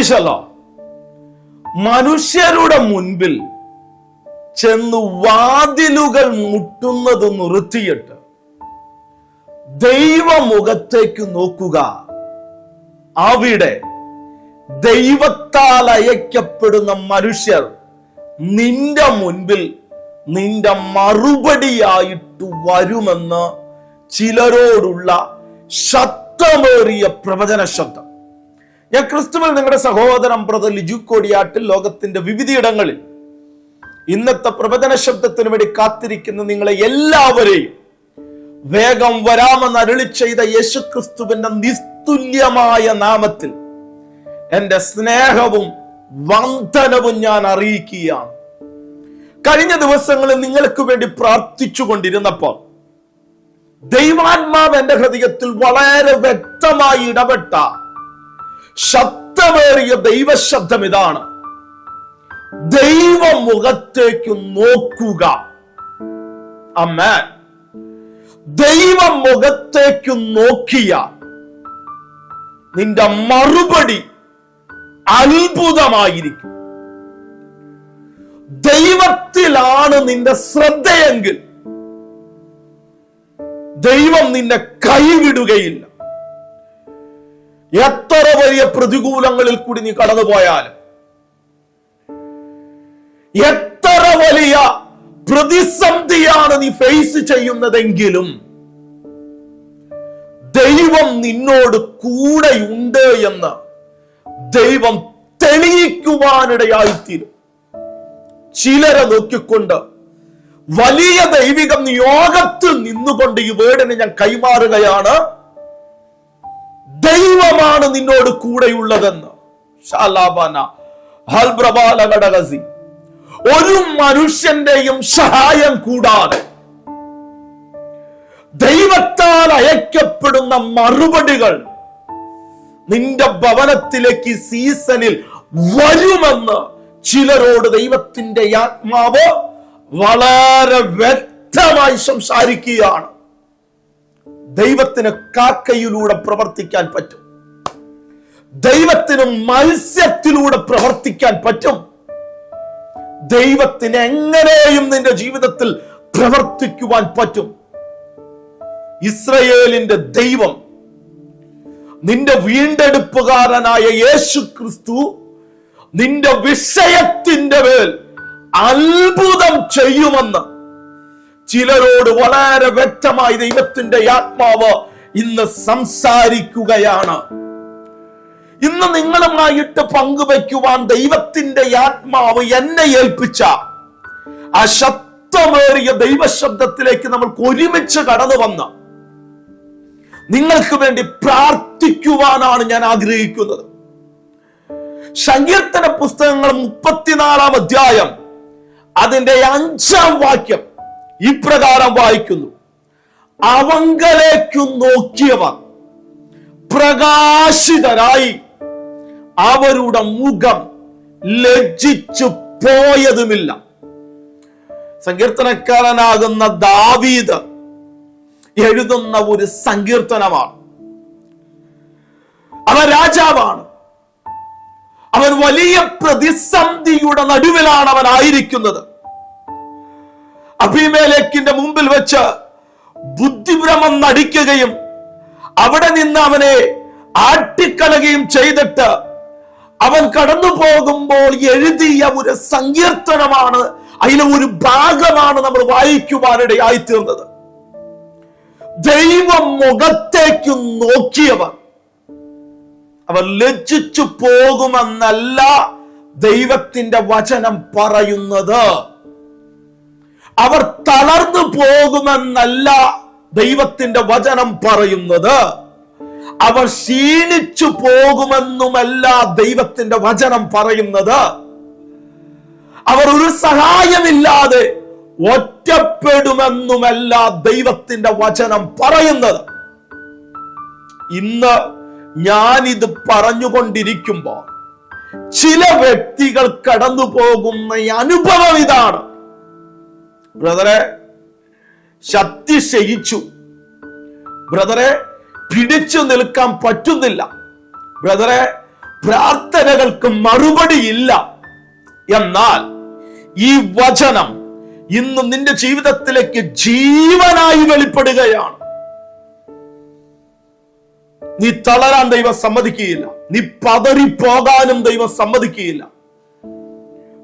പ്രൈസല്ലോ മനുഷ്യരുടെ മുൻപിൽ ചെന്ന് വാതിലുകൾ മുട്ടുന്നത് നിർത്തിയിട്ട് ദൈവമുഖത്തേക്ക് നോക്കുക. അവിടെ ദൈവത്താൽ അയക്കപ്പെടുന്ന മനുഷ്യർ നിന്റെ മുൻപിൽ നിന്റെ മറുപടിയായിട്ട് വരുമെന്ന് ചിലരോടുള്ള ശക്തമേറിയ പ്രവചന ശബ്ദം ഞാൻ ക്രിസ്തുവിൽ നിങ്ങളുടെ സഹോദരം ബ്രദർ ലിജു കോടിയാട്ടിൽ ലോകത്തിന്റെ വിവിധയിടങ്ങളിൽ ഇന്നത്തെ പ്രവചന ശബ്ദത്തിന് വേണ്ടി കാത്തിരിക്കുന്ന നിങ്ങളെ എല്ലാവരെയും വേഗം വരാമെന്ന് അരുളി ചെയ്ത യേശു ക്രിസ്തുവിന്റെ നിസ്തുല്യമായ നാമത്തിൽ എന്റെ സ്നേഹവും വന്ദനവും ഞാൻ അറിയിക്കുകയാണ്. കഴിഞ്ഞ ദിവസങ്ങളിൽ നിങ്ങൾക്ക് വേണ്ടി പ്രാർത്ഥിച്ചു കൊണ്ടിരുന്നപ്പോൾ ദൈവാത്മാവ് എന്റെ ഹൃദയത്തിൽ വളരെ വ്യക്തമായി ഇടപെട്ട ശബ്ദമേറിയ ദൈവശബ്ദം ഇതാണ്. ദൈവമുഖത്തേക്ക് നോക്കുക. അമ്മേ ദൈവമുഖത്തേക്ക് നോക്കിയ നിന്റെ മറുപടി അത്ഭുതമായിരിക്കും. ദൈവത്തിലാണ് നിന്റെ ശ്രദ്ധയെങ്കിൽ ദൈവം നിന്നെ കൈവിടുകയില്ല. എത്ര വലിയ പ്രതികൂലങ്ങളിൽ കൂടി നീ കടന്നു പോയാലും എത്ര വലിയ പ്രതിസന്ധിയാണ് നീ ഫേസ് ചെയ്യുന്നതെങ്കിലും ദൈവം നിന്നോട് കൂടെയുണ്ട് എന്ന് ദൈവം തെളിയിക്കുവാനിടയായിത്തീരും. ചിലരെ നോക്കിക്കൊണ്ട് വലിയ ദൈവിക നിയോഗത്തിൽ നിന്നുകൊണ്ട് ഈ വേർഡിനെ ഞാൻ കൈമാറുകയാണ്. ദൈവമാണ് നിന്നോട് കൂടെയുള്ളതെന്ന്? ഒരു മനുഷ്യന്റെയും സഹായം കൂടാതെ ദൈവത്താൽ അയക്കപ്പെടുന്ന മറുപടികൾ നിന്റെ ഭവനത്തിലേക്ക് സീസണിൽ വരുമെന്ന് ചിലരോട് ദൈവത്തിന്റെ ആത്മാവ് വളരെ വ്യക്തമായി സംസാരിക്കുകയാണ്. ദൈവത്തിന് കാക്കയിലൂടെ പ്രവർത്തിക്കാൻ പറ്റും. ദൈവത്തിന് മത്സ്യത്തിലൂടെ പ്രവർത്തിക്കാൻ പറ്റും. ദൈവത്തിന് എങ്ങനെയും നിന്റെ ജീവിതത്തിൽ പ്രവർത്തിക്കുവാൻ പറ്റും. ഇസ്രയേലിന്റെ ദൈവം നിന്റെ വീണ്ടെടുപ്പുകാരനായ യേശു ക്രിസ്തു നിന്റെ വിഷയത്തിന്റെ മേൽ അത്ഭുതം ചെയ്യുമെന്ന് ചിലരോട് വളരെ വ്യക്തമായി ദൈവത്തിന്റെ ആത്മാവ് ഇന്ന് സംസാരിക്കുകയാണ്. ഇന്ന് നിങ്ങളുമായിട്ട് പങ്കുവയ്ക്കുവാൻ ദൈവത്തിന്റെ ആത്മാവ് എന്നെ ഏൽപ്പിച്ച ആ ദൈവശബ്ദത്തിലേക്ക് നമ്മൾക്ക് ഒരുമിച്ച് കടന്നു വന്ന നിങ്ങൾക്ക് വേണ്ടി പ്രാർത്ഥിക്കുവാനാണ് ഞാൻ ആഗ്രഹിക്കുന്നത്. സങ്കീർത്തന പുസ്തകങ്ങൾ മുപ്പത്തിനാലാം അധ്യായം അതിന്റെ അഞ്ചാം വാക്യം ഇപ്രകാരം വായിക്കുന്നു. അവങ്കലേക്കു നോക്കിയവർ പ്രകാശിതരായി. അവരുടെ മുഖം ലജ്ജിച്ചു പോയതുമില്ല. സങ്കീർത്തനക്കാരനാകുന്ന ദാവീദ് എഴുതുന്ന ഒരു സങ്കീർത്തനമാണ്. അവൻ രാജാവാണ്. അവൻ വലിയ പ്രതിസന്ധിയുടെ നടുവിലാണ് അവൻ ആയിരിക്കുന്നത്. അഭിമേലേക്കിന്റെ മുമ്പിൽ വെച്ച് ബുദ്ധിഭ്രമം നടിക്കുകയും അവിടെ നിന്ന് അവനെ ആട്ടിക്കളയുകയും ചെയ്തിട്ട് അവൻ കടന്നു പോകുമ്പോൾ എഴുതിയ ഒരു സങ്കീർത്തനമാണ്. അതിലെ ഒരു ഭാഗമാണ് നമ്മൾ വായിക്കുവാനിടയായിത്തീർന്നത് ദൈവം മുഖത്തേക്ക് നോക്കിയവർ അവർ ലജ്ജിച്ചു പോകുമെന്നല്ല ദൈവത്തിന്റെ വചനം പറയുന്നത്. അവർ തളർന്നു പോകുമെന്നല്ല ദൈവത്തിന്റെ വചനം പറയുന്നത്. അവർ ക്ഷീണിച്ചു പോകുമെന്നുമല്ല ദൈവത്തിന്റെ വചനം പറയുന്നത്. അവർ ഒരു സഹായമില്ലാതെ ഒറ്റപ്പെടുമെന്നുമല്ല ദൈവത്തിന്റെ വചനം പറയുന്നത്. ഇന്ന് ഞാനിത് പറഞ്ഞുകൊണ്ടിരിക്കുമ്പോൾ ചില വ്യക്തികൾ കടന്നു പോകുന്ന അനുഭവം ഇതാണ്. ബ്രദറെ ശക്തി ക്ഷയിച്ചു. ബ്രദറെ പിടിച്ചു നിൽക്കാൻ പറ്റുന്നില്ല. ബ്രദറെ പ്രാർത്ഥനകൾക്ക് മറുപടിയില്ല. എന്നാൽ ഈ വചനം ഇന്ന് നിന്റെ ജീവിതത്തിലേക്ക് ജീവനായി വെളിപ്പെടുകയാണ്. നീ തളരാൻ ദൈവം സമ്മതിക്കുകയില്ല. നീ പതറി പോകാനും ദൈവം സമ്മതിക്കുകയില്ല.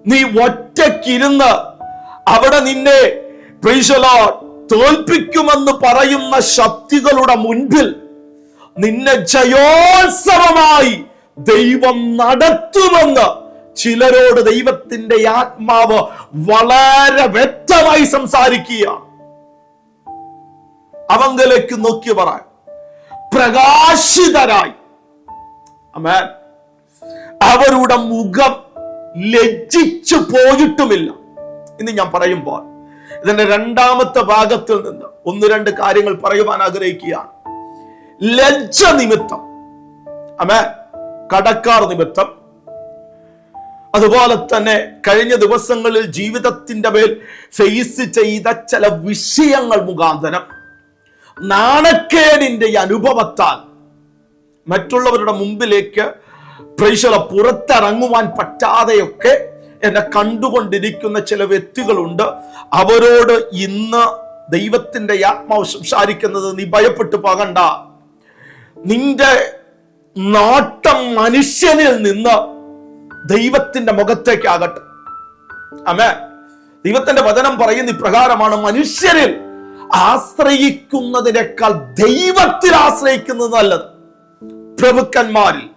നീ ഒറ്റക്കിരുന്ന് അവിടെ നിന്നെ തോൽപ്പിക്കുമെന്ന് പറയുന്ന ശക്തികളുടെ മുൻപിൽ നിന്നെ ജയോത്സവമായി ദൈവം നടത്തുമെന്ന് ചിലരോട് ദൈവത്തിന്റെ ആത്മാവ് വളരെ വ്യക്തമായി സംസാരിക്കുക. അവങ്കലേക്ക് നോക്കി പറ. പ്രകാശിതരായി. അവരുടെ മുഖം ലജ്ജിച്ചു പോയിട്ടുമില്ല. ഇന്ന് ഞാൻ പറയുമ്പോൾ ഇതിന്റെ രണ്ടാമത്തെ ഭാഗത്തിൽ നിന്ന് ഒന്ന് രണ്ട് കാര്യങ്ങൾ പറയുവാൻ ആഗ്രഹിക്കുകയാണ്. ലജ്ജ നിമിത്തം അമേ കടക്കാർ നിമിത്തം. അതുപോലെ തന്നെ കഴിഞ്ഞ ദിവസങ്ങളിൽ ജീവിതത്തിന്റെ മേൽ ഫേസ് ചെയ്ത ചില വിഷയങ്ങൾ മുഖാന്തരം. നാണക്കേടിന്റെ അനുഭവത്താൽ മറ്റുള്ളവരുടെ മുമ്പിലേക്ക് പ്രേക്ഷകളെ പുറത്തിറങ്ങുവാൻ പറ്റാതെയൊക്കെ എന്നെ കണ്ടുകൊണ്ടിരിക്കുന്ന ചില വ്യക്തികളുണ്ട്. അവരോട് ഇന്ന് ദൈവത്തിന്റെ ആത്മാവ് സംസാരിക്കുന്നത് നീ ഭയപ്പെട്ടു പോകണ്ട. നിന്റെ നോട്ടം മനുഷ്യനിൽ നിന്ന് ദൈവത്തിന്റെ മുഖത്തേക്കാകട്ടെ. അമേ ദൈവത്തിന്റെ വചനം പറയുന്ന ഇപ്രകാരമാണ് മനുഷ്യരിൽ ആശ്രയിക്കുന്നതിനേക്കാൾ ദൈവത്തിൽ ആശ്രയിക്കുന്നത് നല്ലത്. പ്രഭുക്കന്മാരിൽ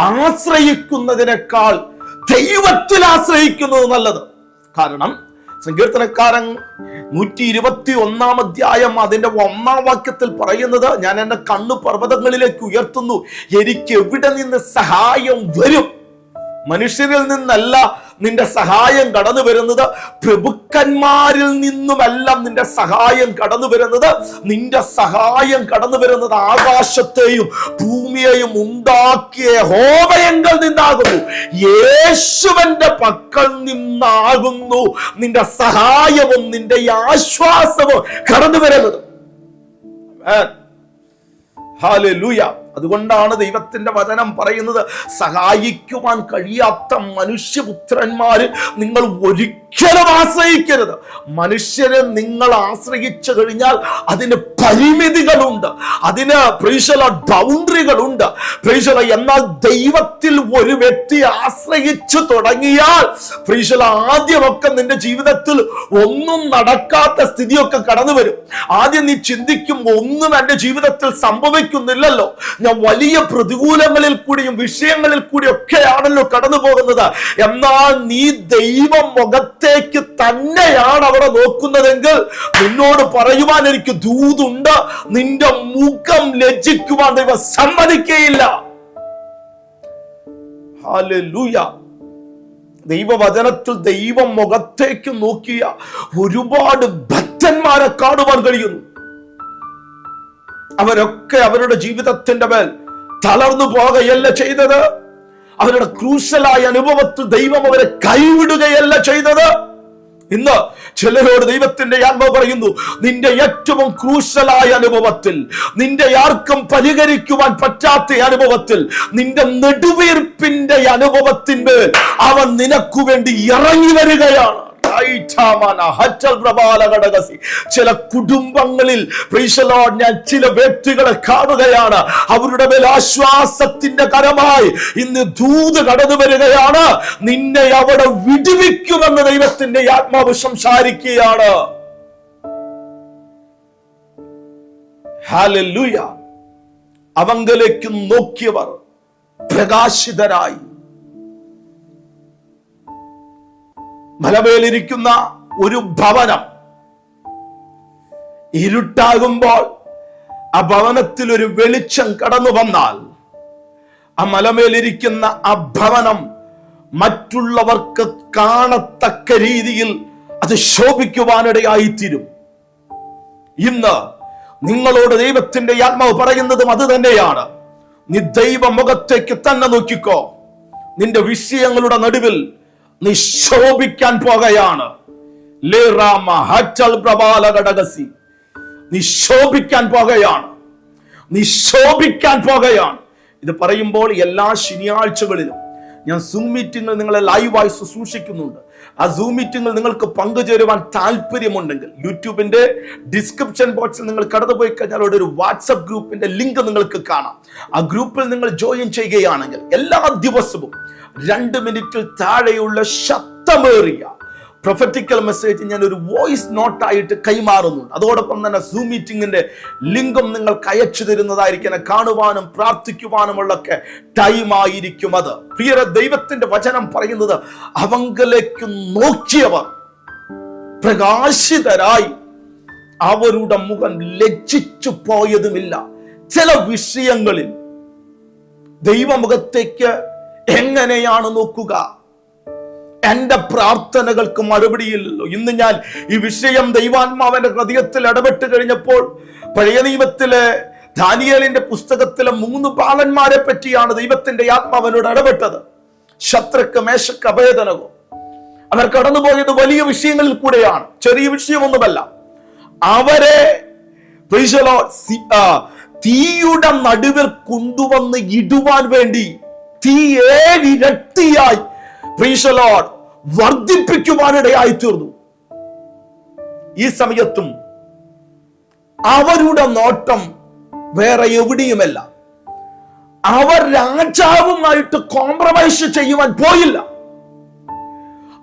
ആശ്രയിക്കുന്നതിനേക്കാൾ ദൈവത്തിൽ ആശ്രയിക്കുന്നത് നല്ലത്. കാരണം സങ്കീർത്തനക്കാരൻ നൂറ്റി ഇരുപത്തി ഒന്നാം അധ്യായം അതിന്റെ ഒന്നാം വാക്യത്തിൽ പറയുന്നത് ഞാൻ എന്റെ കണ്ണു പർവതങ്ങളിലേക്ക് ഉയർത്തുന്നു. എനിക്ക് എവിടെ നിന്ന് സഹായം വരും? മനുഷ്യരിൽ നിന്നല്ല നിന്റെ സഹായം കടന്നു വരുന്നത്. പ്രഭുക്കന്മാരിൽ നിന്നുമല്ല നിന്റെ സഹായം കടന്നു വരുന്നത്. നിന്റെ സഹായം കടന്നു വരുന്നത് ആകാശത്തെയും ഭൂമിയെയും ഉണ്ടാക്കിയ ഹോമയങ്ങൾ നിന്നാകുന്നു. യേശുവന്റെ പക്കൽ നിന്നാകുന്നു നിന്റെ സഹായവും നിന്റെ ആശ്വാസവും കടന്നു വരുന്നത്. ഹാലൂയ അതുകൊണ്ടാണ് ദൈവത്തിന്റെ വചനം പറയുന്നത് സഹായിക്കുവാൻ കഴിയാത്ത മനുഷ്യപുത്രന്മാര് നിങ്ങൾ ഒരിക്കലും ആശ്രയിക്കരുത്. മനുഷ്യരെ നിങ്ങൾ ആശ്രയിച്ചു കഴിഞ്ഞാൽ അതിന് പരിമിതികളുണ്ട്. അതിന് പ്രീശല ബൗണ്ടറികളുണ്ട് പ്രീശല എന്നാൽ ദൈവത്തിൽ ഒരു വ്യക്തി ആശ്രയിച്ചു തുടങ്ങിയാൽ പ്രീശല ആദ്യമൊക്കെ നിന്റെ ജീവിതത്തിൽ ഒന്നും നടക്കാത്ത സ്ഥിതിയൊക്കെ കടന്നു വരും ആദ്യം നീ ചിന്തിക്കും ഒന്നും എന്റെ ജീവിതത്തിൽ സംഭവിക്കുന്നില്ലല്ലോ. ഞാൻ വലിയ പ്രതികൂലങ്ങളിൽ കൂടിയും വിഷയങ്ങളിൽ കൂടിയും ഒക്കെയാണല്ലോ കടന്നു പോകുന്നത് എന്നാൽ നീ ദൈവം മുഖത്തേക്ക് തന്നെയാണ് അവിടെ നോക്കുന്നതെങ്കിൽ നിന്നോട് പറയുവാൻ എനിക്ക് ദൂതുണ്ട്. നിന്റെ മുഖം ലജ്ജിക്കുവാൻ ദൈവം സമ്മതിക്കയില്ല. ഹാലൂയ ദൈവവചനത്തിൽ ദൈവം മുഖത്തേക്ക് നോക്കിയ ഒരുപാട് ഭക്തന്മാരെ കാണുവാൻ കഴിയുന്നു. അവരൊക്കെ അവരുടെ ജീവിതത്തിന്റെ മേൽ തളർന്നു പോകുകയല്ല ചെയ്തത്. അവരുടെ ക്രൂശലായ അനുഭവത്തിൽ ദൈവം അവരെ കൈവിടുകയല്ല ചെയ്തത്. ഇന്ന് ചിലരോട് ദൈവത്തിന്റെ ആത്മ പറയുന്നു നിന്റെ ഏറ്റവും ക്രൂശലായ അനുഭവത്തിൽ നിന്റെ ആർക്കും പരിഹരിക്കുവാൻ പറ്റാത്ത അനുഭവത്തിൽ നിന്റെ നെടുവീർപ്പിന്റെ അനുഭവത്തിന്മേൽ അവൻ നിനക്കു വേണ്ടി ഇറങ്ങി വരികയാണ്. ചില കുടുംബങ്ങളിൽ ഞാൻ ചില വ്യക്തികളെ കാണുകയാണ്. അവരുടെ മേൽ ആശ്വാസത്തിന്റെ കരമായി ഇന്ന് ദൂത് കടന്നു വരികയാണ്. നിന്നെ അവിടെ വിടുവിക്കുമെന്ന് ദൈവത്തിന്റെ ആത്മാവ് സംസാരിക്കുകയാണ്. അവങ്കലേക്ക് നോക്കിയവർ പ്രകാശിതരായി. മലമേലിരിക്കുന്ന ഒരു ഭവനം ഇരുട്ടാകുമ്പോൾ ആ ഭവനത്തിൽ ഒരു വെളിച്ചം കടന്നു വന്നാൽ ആ മലമേലിരിക്കുന്ന ആ ഭവനം മറ്റുള്ളവർക്ക് കാണത്തക്ക രീതിയിൽ അത് ശോഭിക്കുവാനിടയായിത്തീരും. ഇന്ന് നിങ്ങളോട് ദൈവത്തിന്റെ ആത്മാവ് പറയുന്നതും അത് തന്നെയാണ്. നീ ദൈവ മുഖത്തേക്ക് തന്നെ നോക്കിക്കോ. നിന്റെ വിഷയങ്ങളുടെ നടുവിൽ നിശോഭിക്കാൻ പോകുകയാണ് നിശോഭിക്കാൻ പോകുകയാണ് നിശോഭിക്കാൻ പോകുകയാണ് ഇത് പറയുമ്പോൾ എല്ലാ ശനിയാഴ്ചകളിലും ഞാൻ സൂം മീറ്റിങ്ങിൽ നിങ്ങളെ ലൈവായി ശുശ്രൂഷിക്കുന്നുണ്ട് ആ സൂം മീറ്റിംഗിൽ നിങ്ങൾക്ക് പങ്കുചേരുവാൻ താല്പര്യമുണ്ടെങ്കിൽ യൂട്യൂബിന്റെ ഡിസ്ക്രിപ്ഷൻ ബോക്സിൽ നിങ്ങൾ കടന്നുപോയി കഴിഞ്ഞാൽ അവിടെ ഒരു വാട്സപ്പ് ഗ്രൂപ്പിന്റെ ലിങ്ക് നിങ്ങൾക്ക് കാണാം. ആ ഗ്രൂപ്പിൽ നിങ്ങൾ ജോയിൻ ചെയ്യുകയാണെങ്കിൽ എല്ലാ ദിവസവും രണ്ട് മിനിറ്റിൽ താഴെയുള്ള ശക്തമേറിയ പ്രൊഫറ്റിക്കൽ മെസ്സേജ് ഞാൻ ഒരു വോയിസ് നോട്ടായിട്ട് കൈമാറുന്നുണ്ട്. അതോടൊപ്പം തന്നെ സൂം മീറ്റിംഗിന്റെ ലിങ്കും നിങ്ങൾ അയച്ചു തരുന്നതായിരിക്കും. കാണുവാനും പ്രാർത്ഥിക്കുവാനുമുള്ളൊക്കെ ടൈം ആയിരിക്കും അത്. പ്രിയര ദൈവത്തിന്റെ വചനം പറയുന്നത് അവങ്കലേക്ക് നോക്കിയവർ പ്രകാശിതരായി അവരുടെ മുഖം ലജ്ജിച്ചു പോയതുമില്ല. ചില വിഷയങ്ങളിൽ ദൈവമുഖത്തേക്ക് എങ്ങനെയാണ് നോക്കുക? എന്റെ പ്രാർത്ഥനകൾക്ക് മറുപടിയില്ലല്ലോ. ഇന്ന് ഞാൻ ഈ വിഷയം ദൈവാത്മാവന്റെ ഹൃദയത്തിൽ ഇടപെട്ട് കഴിഞ്ഞപ്പോൾ പഴയ നിയമത്തിലെ ദാനിയേലിന്റെ പുസ്തകത്തിലെ മൂന്ന് ബാലന്മാരെ പറ്റിയാണ് ദൈവത്തിന്റെ ആത്മാവനോട് ഇടപെട്ടത്. ശത്രുക്ക് മേശക്ക് അഭേദനവും അവർ കടന്നുപോയത് വലിയ വിഷയങ്ങളിൽ കൂടെയാണ്. ചെറിയ വിഷയമൊന്നുമല്ല. അവരെ തീയുടെ നടുവിൽ കൊണ്ടുവന്ന് ഇടുവാൻ വേണ്ടി തീ ഏഴിരട്ടിയായി പ്രീശലോഡ് വർദ്ധിപ്പിക്കുവാനിടയായി തീർന്നു ഈ സമയത്തും അവരുടെ നോട്ടം വേറെ എവിടെയുമല്ല. അവർ രാജാവുമായിട്ട് കോംപ്രമൈസ് ചെയ്യുവാൻ പോയില്ല.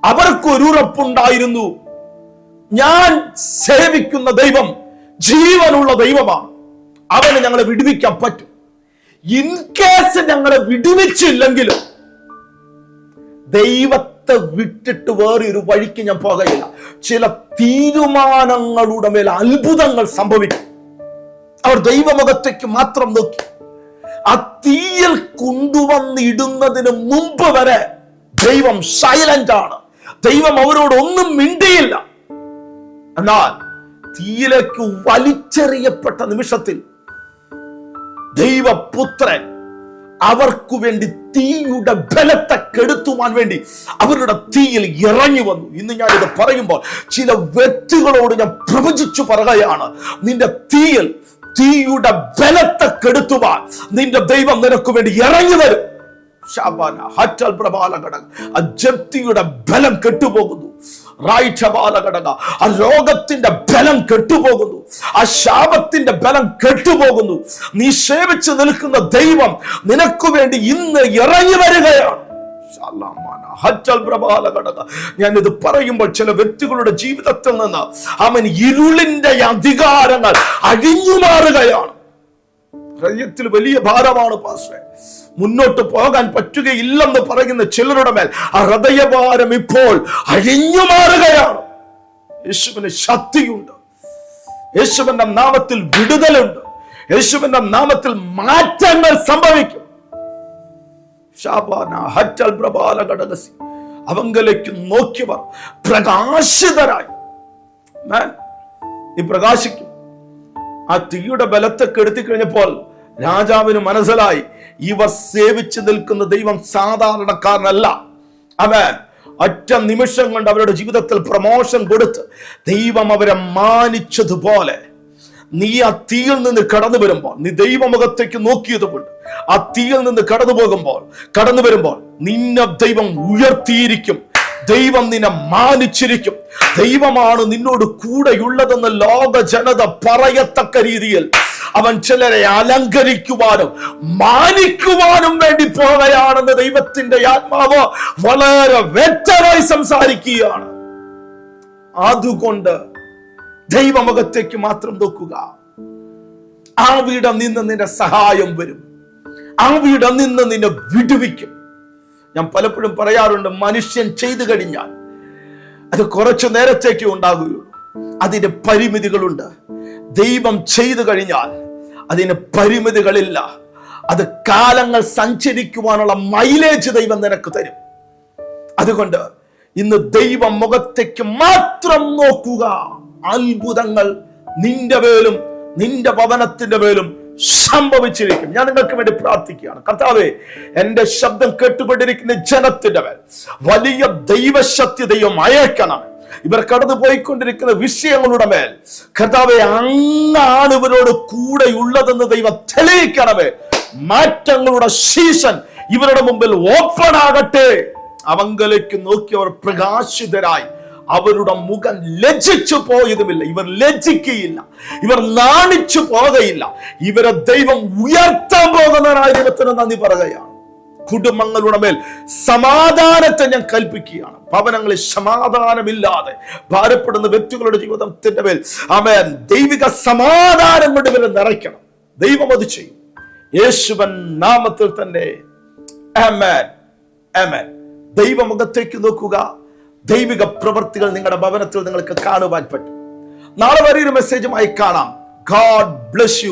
അവർക്ക് ഒരു ഉറപ്പുണ്ടായിരുന്നു. ഞാൻ സേവിക്കുന്ന ദൈവം ജീവനുള്ള ദൈവമാണ്. അവന് ഞങ്ങളെ വിടുവിക്കാൻ പറ്റും. ഇൻ കേസ് ഞങ്ങളെ വിടുവിച്ചില്ലെങ്കിലും ദൈവത്തെ വിട്ടിട്ട് വേറെ ഒരു വഴിക്ക് ഞാൻ പോകയില്ല. ചില തീരുമാനങ്ങളുടെ മേൽ അത്ഭുതങ്ങൾ സംഭവിക്കും. അവർ ദൈവമുഖത്തേക്ക് മാത്രം നോക്കി. ആ തീയിൽ കൊണ്ടുവന്നിടുന്നതിന് മുമ്പ് വരെ ദൈവം സൈലന്റ് ആണ്. ദൈവം അവരോട് ഒന്നും മിണ്ടിയില്ല. എന്നാൽ തീയിലേക്ക് വലിച്ചെറിയപ്പെട്ട നിമിഷത്തിൽ ദൈവപുത്രൻ അവർക്കു വേണ്ടി തീയുടെ ബലത്തെ കെടുത്തുവാൻ വേണ്ടി അവരുടെ തീയിൽ ഇറങ്ങി വന്നു ഇന്ന് ഞാൻ ഇത് പറയുമ്പോൾ ചില വ്യക്തികളോട് ഞാൻ പ്രവചിച്ചു പറയുകയാണ് നിന്റെ തീയിൽ തീയുടെ ബലത്തെ കെടുത്തുവാൻ നിന്റെ ദൈവം നിനക്ക് വേണ്ടി ഇറങ്ങി വരും ഷാബാന ഹറ്റൽ പ്രബാല ഘടകം ആ ജപ്തിയുടെ ബലം കെട്ടുപോകുന്നു. ആ രോഗത്തിന്റെ ബലം കെട്ടുപോകുന്നു. ആ ശാപത്തിന്റെ ബലം കെട്ടുപോകുന്നു. നീ സേവിച്ചു നിൽക്കുന്ന ദൈവം നിനക്ക് വേണ്ടി ഇന്ന് ഇറങ്ങി വരികയാണ്. ഞാൻ ഇത് പറയുമ്പോൾ ചില വ്യക്തികളുടെ ജീവിതത്തിൽ നിന്ന് അവൻ ഇരുളിന്റെ അധികാരങ്ങൾ അഴിഞ്ഞു മാറുകയാണ് ഹൃദയത്തിൽ വലിയ ഭാരമാണ് പാസ്റ്റേ മുന്നോട്ട് പോകാൻ പറ്റുകയില്ലെന്ന് പറയുന്ന ചിലരുടെ മേൽ ആ ഹൃദയഭാരം ഇപ്പോൾ അഴിഞ്ഞു മാറുകയാണ്. യേശുവിന് ശക്തിയുണ്ട്. യേശുവിന്റെ നാമത്തിൽ വിടുതലുണ്ട്. യേശുവിന്റെ നാമത്തിൽ മാറ്റങ്ങൾ സംഭവിക്കും. അവങ്കലേക്ക് നോക്കിയവർ പ്രകാശിതരായി. നീ പ്രകാശിക്കും. ആ തീയുടെ ബലത്തെ കെടുത്തി കഴിഞ്ഞപ്പോൾ രാജാവിന് മനസ്സിലായി ഇവർ സേവിച്ചു നിൽക്കുന്ന ദൈവം സാധാരണക്കാരനല്ല. അവൻ ഒറ്റ നിമിഷം കൊണ്ട് അവരുടെ ജീവിതത്തിൽ പ്രമോഷൻ കൊടുത്ത് ദൈവം അവരെ മാനിച്ചതുപോലെ നീ ആ തീയിൽ നിന്ന് കടന്നു വരുമ്പോൾ നീ ദൈവമുഖത്തേക്ക് നോക്കിയത് കൊണ്ട് ആ തീയിൽ നിന്ന് കടന്നു പോകുമ്പോൾ കടന്നു വരുമ്പോൾ നിന്നെ ദൈവം ഉയർത്തിയിരിക്കും. ദൈവം നിന്നെ മാനിച്ചിരിക്കും. ദൈവമാണ് നിന്നോട് കൂടെയുള്ളതെന്ന് ലോക ജനത പറയത്തക്ക രീതിയിൽ അവൻ ചിലരെ അലങ്കരിക്കുവാനും മാനിക്കുവാനും വേണ്ടി പോവുകയാണെന്ന് ദൈവത്തിന്റെ ആത്മാവ് വളരെ വ്യക്തമായി സംസാരിക്കുകയാണ്. അതുകൊണ്ട് ദൈവമുഖത്തേക്ക് മാത്രം നോക്കുക. ആ വീടം നിന്ന് നിന്റെ സഹായം വരും. ആ വീടം നിന്ന് നിന്നെ വിടുവിക്കും. ഞാൻ പലപ്പോഴും പറയാറുണ്ട് മനുഷ്യൻ ചെയ്തു കഴിഞ്ഞാൽ അത് കുറച്ചു നേരത്തേക്ക് ഉണ്ടാകുകയുള്ളൂ അതിന് പരിമിതികളുണ്ട്. ദൈവം ചെയ്തു കഴിഞ്ഞാൽ അതിന് പരിമിതികളില്ല. അത് കാലങ്ങൾ സഞ്ചരിക്കുവാനുള്ള മൈലേജ് ദൈവം നിനക്ക് തരും. അതുകൊണ്ട് ഇന്ന് ദൈവം മുഖത്തേക്ക് മാത്രം നോക്കുക. അത്ഭുതങ്ങൾ നിന്റെ മേലും നിന്റെ ഭവനത്തിന്റെ മേലും സംഭവിച്ചിരിക്കും. ഞാൻ നിങ്ങൾക്ക് വേണ്ടി പ്രാർത്ഥിക്കുകയാണ്. കർത്താവെ എന്റെ ശബ്ദം കേട്ടുകൊണ്ടിരിക്കുന്ന ജനത്തിന്റെ മേൽ വലിയ ദൈവശക്തി ദൈവം അയക്കണം. ഇവർ കടന്നു പോയിക്കൊണ്ടിരിക്കുന്ന വിഷയങ്ങളുടെ മേൽ കർത്താവെ അങ്ങാണ് ഇവരോട് കൂടെ ഉള്ളതെന്ന് ദൈവം തെളിയിക്കണമേ. മാറ്റങ്ങളുടെ സീസൺ ഇവരുടെ മുമ്പിൽ ഓപ്പൺ ആകട്ടെ. അവങ്കലേക്ക് നോക്കി അവർ പ്രകാശിതരായി. അവരുടെ മുഖം ലജ്ജിച്ചു പോയതുമില്ല. ഇവർ ലജ്ജിക്കുകയില്ല. ഇവർ നാണിച്ചു പോകുകയില്ല ഇവരെ ദൈവം ഉയർത്താൻ പോകുന്നതിനായ ദൈവത്തിന് നന്ദി പറയുകയാണ്. കുടുംബങ്ങളുടെ മേൽ സമാധാനത്തെ ഞാൻ കൽപ്പിക്കുകയാണ്. ഭവനങ്ങളിൽ സമാധാനമില്ലാതെ ഭാരപ്പെടുന്ന വ്യക്തികളുടെ ജീവിതത്തിന്റെ മേൽ ആമേൻ. ദൈവിക സമാധാനം കൊണ്ട് ഇവരെ നിറയ്ക്കണം. ദൈവം അത് ചെയ്യും. യേശുവൻ നാമത്തിൽ തന്നെ. ദൈവമുഖത്തേക്ക് നോക്കുക. ദൈവിക പ്രവൃത്തികൾ നിങ്ങളുടെ ഭവനത്തിൽ നിങ്ങൾക്ക് കാണുവാൻ പറ്റും. നാളെ വരെ ഒരു മെസ്സേജുമായി കാണാം. God bless you